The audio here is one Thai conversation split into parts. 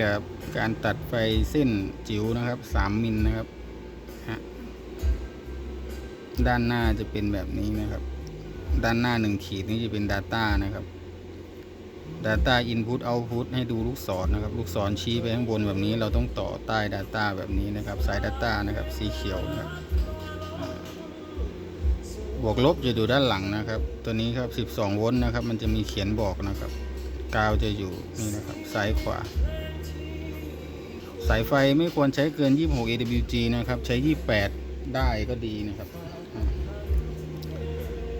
กับการตัดไฟเส้นจิ๋วนะครับสามมิลนะครับด้านหน้าจะเป็นแบบนี้นะครับ ด้านหน้าหนึ่งขีดนี้จะเป็น Data นะครับ Data Input Output ให้ดูลูกศรนะครับ ลูกศรชี้ไปข้างบนแบบนี้ เราต้องต่อใต้ Data แบบนี้นะครับ สาย Data นะครับ สีเขียวนะครับบวกลบจะดูด้านหลังนะครับ ตัวนี้ครับ 12 โวลต์นะครับ มันจะมีเขียนบอกนะครับ กาวจะอยู่นี่นะครับ ซ้ายขวา สายไฟไม่ควรใช้เกิน 26 AWG นะครับ ใช้ 28 ได้ก็ดีนะครับ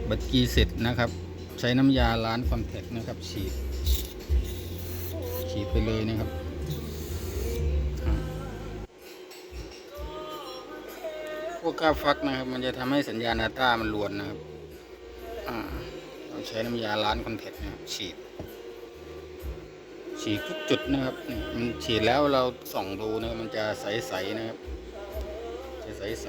บัตรกีเสร็จนะครับ ใช้น้ำยาล้านคอนแทคนะครับ ฉีด ฉีดไปเลยนะครับพวกกาฟักนะครับ มันจะทำให้สัญญาณ Data มันลวนนะครับ อ่าเราใช้น้ำยาล้านคอนแทคนะครับฉีด ฉีดทุกจุดนะครับนี่มันฉีดแล้วเราส่องดูนะครับมันจะใสๆนะครับ จะใส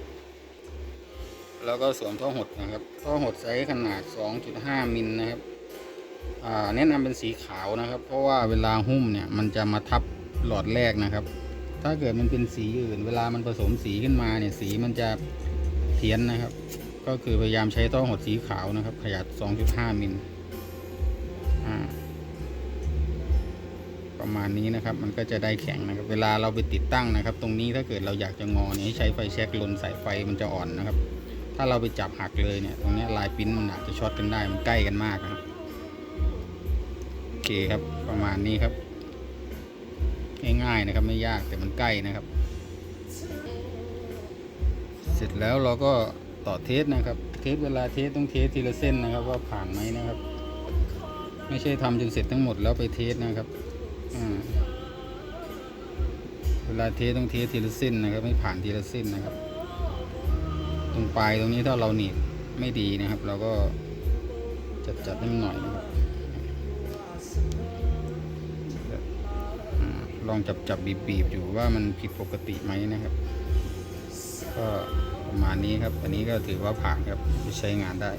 ๆแล้วก็สวมท่อหดนะครับ ท่อหดไซส์ขนาด 2.5 มิลนะครับอ่าแนะนำเป็นสีขาวนะครับ เพราะว่าเวลาหุ้มเนี่ยมันจะมาทับหลอดแรกนะครับ ถ้าเกิดมันเป็นสีอื่น เวลามันผสมสีขึ้นมาเนี่ยสีมันจะเพี้ยนนะครับ ก็คือพยายามใช้ท่อหดสีขาวนะครับ ขนาด 2.5 มิลอ่า ประมาณนี้นะครับ มันก็จะได้แข็งนะครับ เวลาเราไปติดตั้งนะครับ ตรงนี้ถ้าเกิดเราอยากจะงอเนี่ยใช้ไฟแช็กลนสายไฟมันจะอ่อนนะครับ ถ้าเราไปจับหักเลยเนี่ย ตรงนี้ลายปิ้นมันอาจจะช็อตกันได้ มันใกล้กันมากนะครับ โอเคครับ ประมาณนี้ครับ ง่ายๆนะครับ ไม่ยากแต่มันใกล้นะครับ เสร็จแล้วเราก็ต่อเทสนะครับ เทสเวลาเทสต้องเทสทีละเส้นนะครับ ว่าผ่านไหมนะครับ ไม่ใช่ทำจนเสร็จทั้งหมดแล้วไปเทสนะครับ เวลาเทต้องเททีละเส้นนะครับ ไม่ผ่านทีละเส้นนะครับ ตรงปลายตรงนี้ถ้าเราหนีบไม่ดีนะครับ เราก็จัดจัดๆให้มันหน่อยนะครับลองจับจับบีบบีบๆอยู่ว่ามันผิดปกติไหมนะครับ ก็ประมาณนี้ครับ อันนี้ก็ถือว่าผ่านครับใช้งานได้